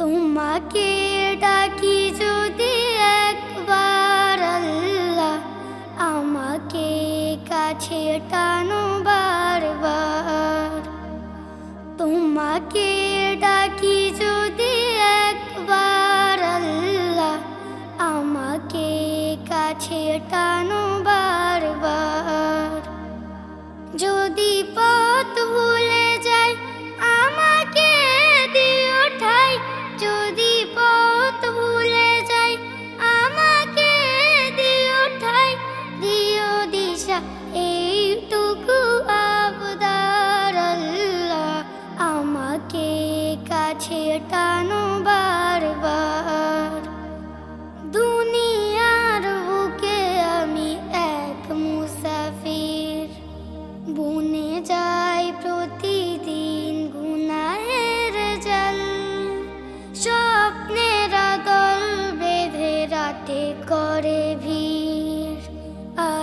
তোমাকে ডাকি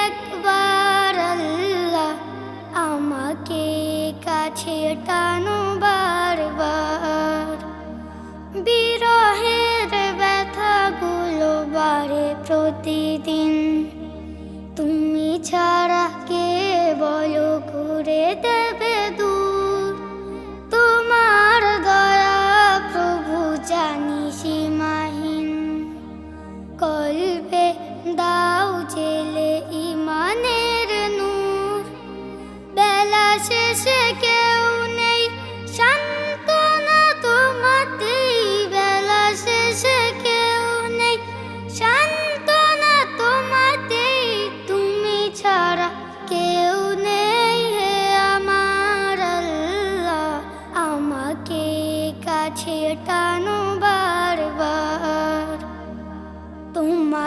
একবার আল্লাহ আমাকে কাছে টানো বারবার। বিরহের প্রতিদিন। তুমি ছাড়া কে বলো দেবে দূর। তোমার দয়া প্রভু জানি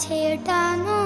আমাকে কাছে টানো